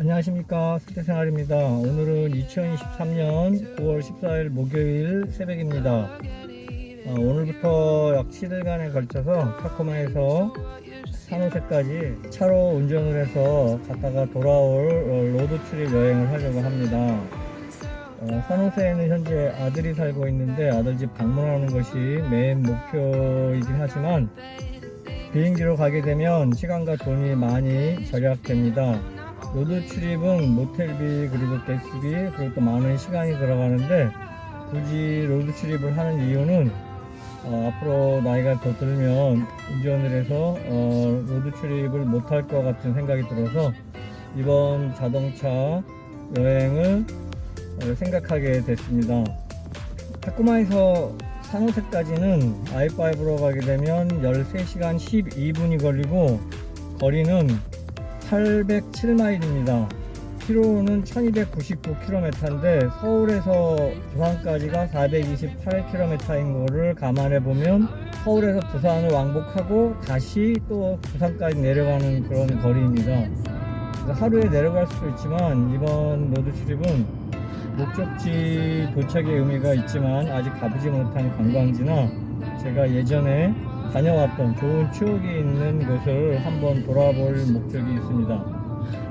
안녕하십니까. 스테생활입니다. 오늘은 2023년 9월 14일 목요일 새벽입니다. 어, 오늘부터 약 7일간에 걸쳐서 타코마에서 산호세까지 차로 운전을 해서 갔다가 돌아올 어, 로드 트립 여행을 하려고 합니다. 어, 산호세에는 현재 아들이 살고 있는데 아들 집 방문하는 것이 메인 목표이긴 하지만 비행기로 가게 되면 시간과 돈이 많이 절약됩니다. 로드 출입은 모텔비 그리고 가스비 그리고 또 많은 시간이 들어가는데 굳이 로드 출입을 하는 이유는 어, 앞으로 나이가 더 들면 운전을 해서 어, 로드 출입을 못할 것 같은 생각이 들어서 이번 자동차 여행을 어, 생각하게 됐습니다. 타코마에서 산호세까지는 i5로 가게 되면 13시간 12분이 걸리고 거리는 807마일입니다. 키로는 1299km인데 서울에서 부산까지가 428km인 거를 감안해 보면 서울에서 부산을 왕복하고 다시 또 부산까지 내려가는 그런 거리입니다. 하루에 내려갈 수도 있지만 이번 로드 출입은 목적지 도착의 의미가 있지만 아직 가보지 못한 관광지나 제가 예전에 다녀왔던 좋은 추억이 있는 곳을 한번 돌아볼 목적이 있습니다.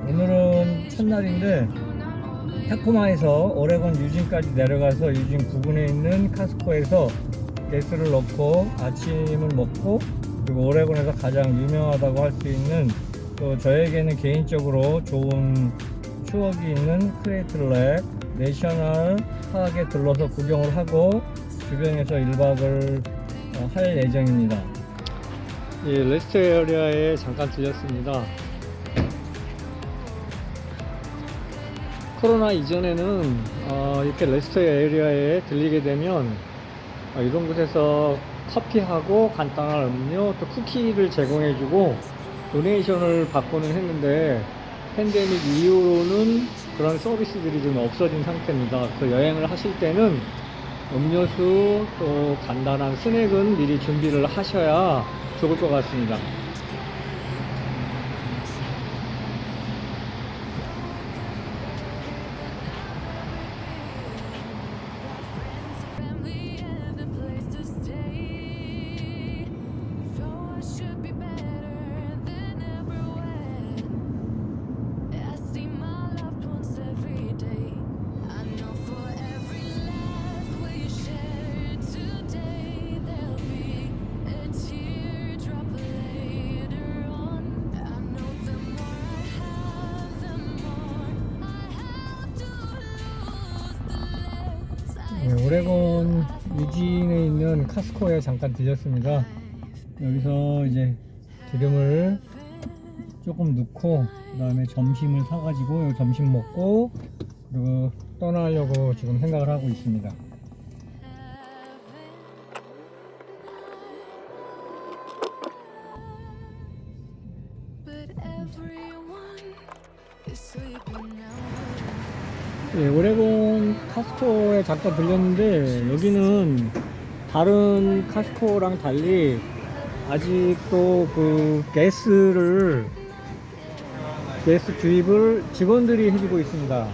오늘은 첫날인데 타코마에서 오레곤 유진까지 내려가서 유진 부근에 있는 카스코에서 가스를 넣고 아침을 먹고 그리고 오레곤에서 가장 유명하다고 할 수 있는 또 저에게는 개인적으로 좋은 추억이 있는 크레이트렉 내셔널 파악에 들러서 구경을 하고 주변에서 1박을 어, 할 예정입니다. 이 레스트 에리아에 잠깐 들렸습니다. 코로나 이전에는 어, 이렇게 레스트 에리아에 들리게 되면 어, 이런 곳에서 커피하고 간단한 음료 또 쿠키를 제공해주고 도네이션을 받고는 했는데 팬데믹 이후로는 그런 서비스들이 좀 없어진 상태입니다. 그래서 여행을 하실 때는 음료수 또 간단한 스낵은 미리 준비를 하셔야 좋을 것 같습니다. 오레곤 유진에 있는 카스코에 잠깐 들렸습니다. 여기서 이제 기름을 조금 넣고 그다음에 점심을 사가지고 점심 먹고 그리고 떠나려고 지금 생각을 하고 있습니다. 네, 오레곤 카스코에 잠깐 들렸는데 여기는 다른 카스코랑 달리 아직도 그 가스를 가스 주입을 직원들이 해주고 있습니다.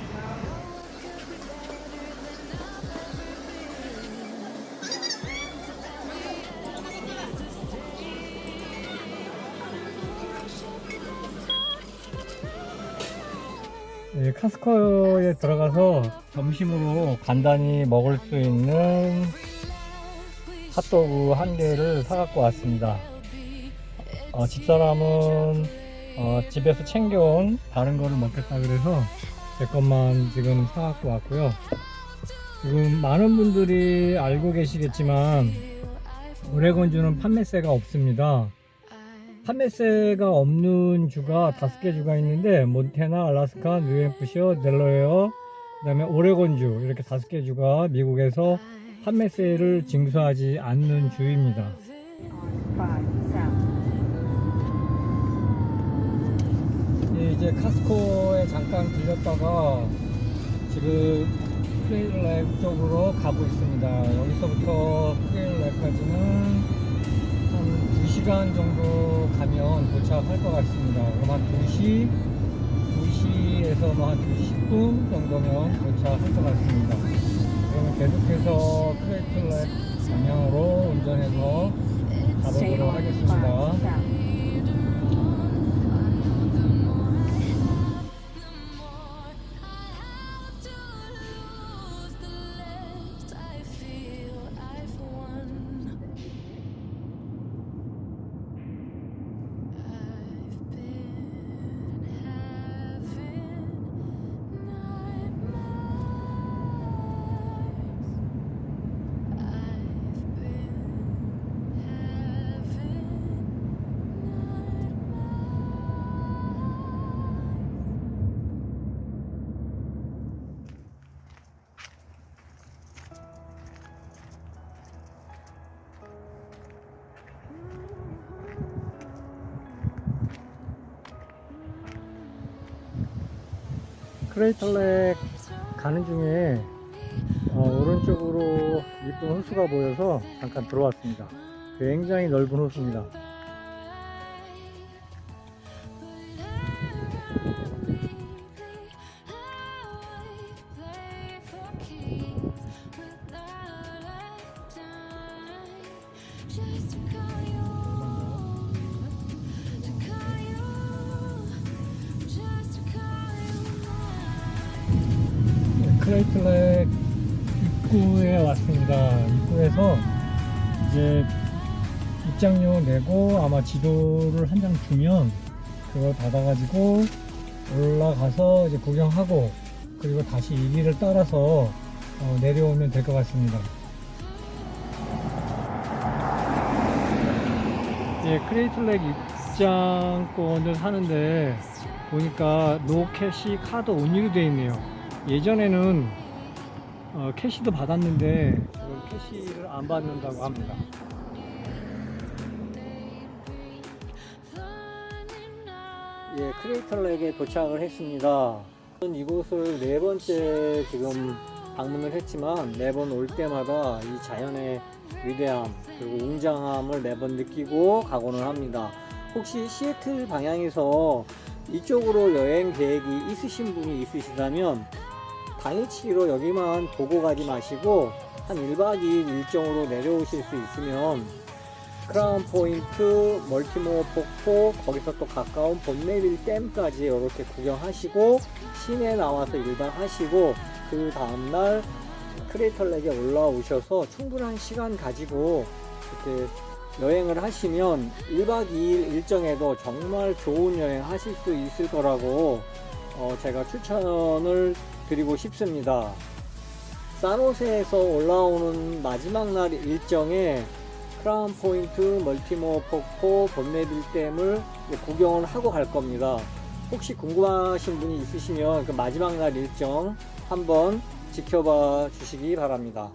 예, 카스코에 들어가서 점심으로 간단히 먹을 수 있는 핫도그 한 개를 사갖고 왔습니다. 어, 집사람은 어, 집에서 챙겨온 다른 거를 먹겠다 그래서 제 것만 지금 사갖고 왔고요. 지금 많은 분들이 알고 계시겠지만 오레곤주는 판매세가 없습니다. 판매세가 없는 주가 다섯 개 주가 있는데 몬테나, 알라스카, 뉴햄프셔, 델러웨어, 그다음에 오레곤주 이렇게 다섯 개 주가 미국에서 판매세를 징수하지 않는 주입니다. 예, 이제 카스코에 잠깐 들렸다가 지금 크레일렉 쪽으로 가고 있습니다. 여기서부터 크레일렉까지는 한 2시간 정도 가면 도착할 것 같습니다. 그럼 한 2시, 2시 여기에서 뭐한 10분 정도면 도착할 것 같습니다. 그러면 계속해서 크레이틀렉 방향으로 운전해서 가보도록 하겠습니다. 크레이틀렉 가는 중에 어, 오른쪽으로 이쁜 호수가 보여서 잠깐 들어왔습니다. 굉장히 넓은 호수입니다. Mine. 크레이틀렉 입구에 왔습니다. 입구에서 이제 입장료 내고 아마 지도를 한 장 주면 그걸 받아가지고 올라가서 이제 구경하고 그리고 다시 이 길을 따라서 어, 내려오면 될 것 같습니다. 예, 크레이틀렉 입장권을 사는데 보니까 노 캐시 카드 온리로 되어 있네요. 예전에는 어, 캐시도 받았는데 캐시를 안 받는다고 합니다. 예, 크레이털렉에 도착을 했습니다. 이곳을 네 번째 지금 방문을 했지만 매번 올 때마다 이 자연의 위대함 그리고 웅장함을 매번 느끼고 가고는 합니다. 혹시 시애틀 방향에서 이쪽으로 여행 계획이 있으신 분이 있으시다면 당일치기로 여기만 보고 가지 마시고 한 1박 2일 일정으로 내려오실 수 있으면 크라운 포인트, 멀티모어 폭포, 거기서 또 가까운 본네빌 댐까지 이렇게 구경하시고 시내에 나와서 1박 하시고 그 다음날 크레이털렉에 올라오셔서 충분한 시간 가지고 이렇게 여행을 하시면 1박 2일 일정에도 정말 좋은 여행 하실 수 있을 거라고 어, 제가 추천을 드리고 싶습니다. 산호세에서 올라오는 마지막 날 일정에 크라운 포인트, 멀티모어 폭포, 본네빌 댐을 구경을 하고 갈 겁니다. 혹시 궁금하신 분이 있으시면 그 마지막 날 일정 한번 지켜봐 주시기 바랍니다.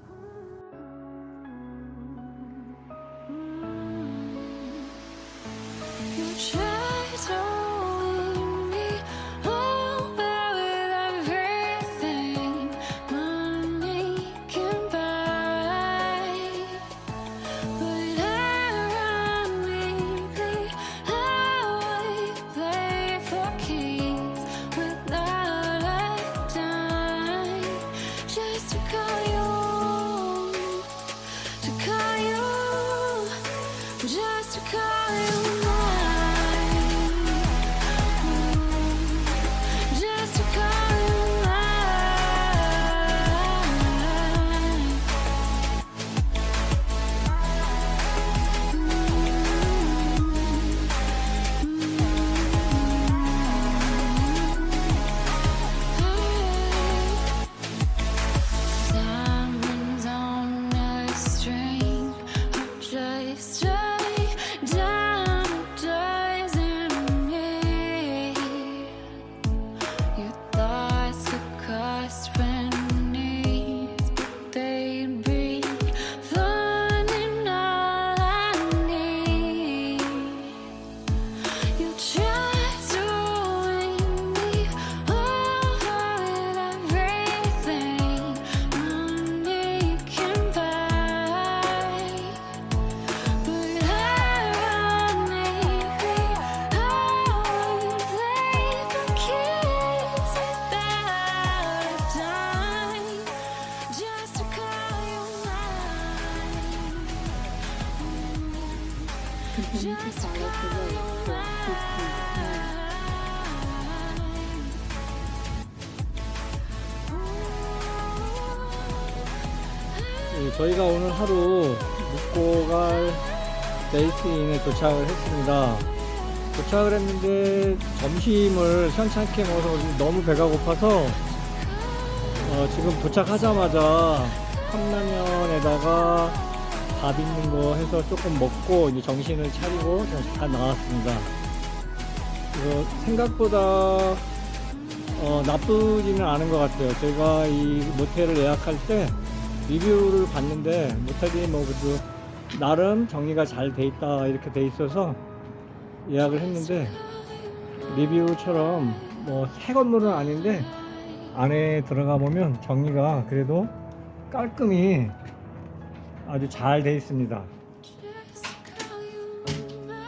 저희가 오늘 하루 묵고 갈 베이스인에 도착을 했습니다. 도착을 했는데 점심을 현찮게 먹어서 너무 배가 고파서 어, 지금 도착하자마자 컵라면에다가 밥 있는 거 해서 조금 먹고 이제 정신을 차리고 다 나왔습니다. 이거 생각보다 어, 나쁘지는 않은 것 같아요. 제가 이 모텔을 예약할 때 리뷰를 봤는데 모텔이 뭐 그래도 나름 정리가 잘 돼 있다 이렇게 돼 있어서 예약을 했는데 리뷰처럼 뭐 새 건물은 아닌데 안에 들어가 보면 정리가 그래도 깔끔히 아주 잘 돼 있습니다.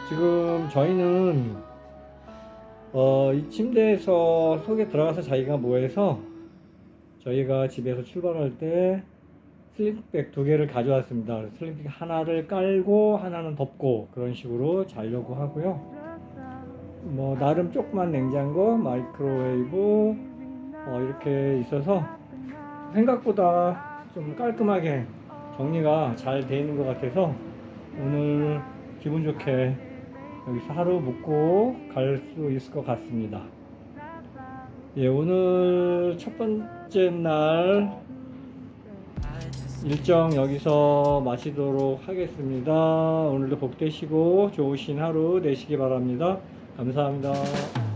지금 저희는 어, 이 침대에서 속에 들어가서 자기가 뭐해서 저희가 집에서 출발할 때 슬립백 두 개를 가져왔습니다. 슬립백 하나를 깔고 하나는 덮고 그런 식으로 자려고 하고요. 뭐 나름 조그만 냉장고, 마이크로웨이브 어, 이렇게 있어서 생각보다 좀 깔끔하게 정리가 잘 돼 있는 것 같아서 오늘 기분 좋게 여기서 하루 묵고 갈 수 있을 것 같습니다. 예, 오늘 첫 번째 날 일정 여기서 마치도록 하겠습니다. 오늘도 복 되시고 좋으신 하루 되시기 바랍니다. 감사합니다.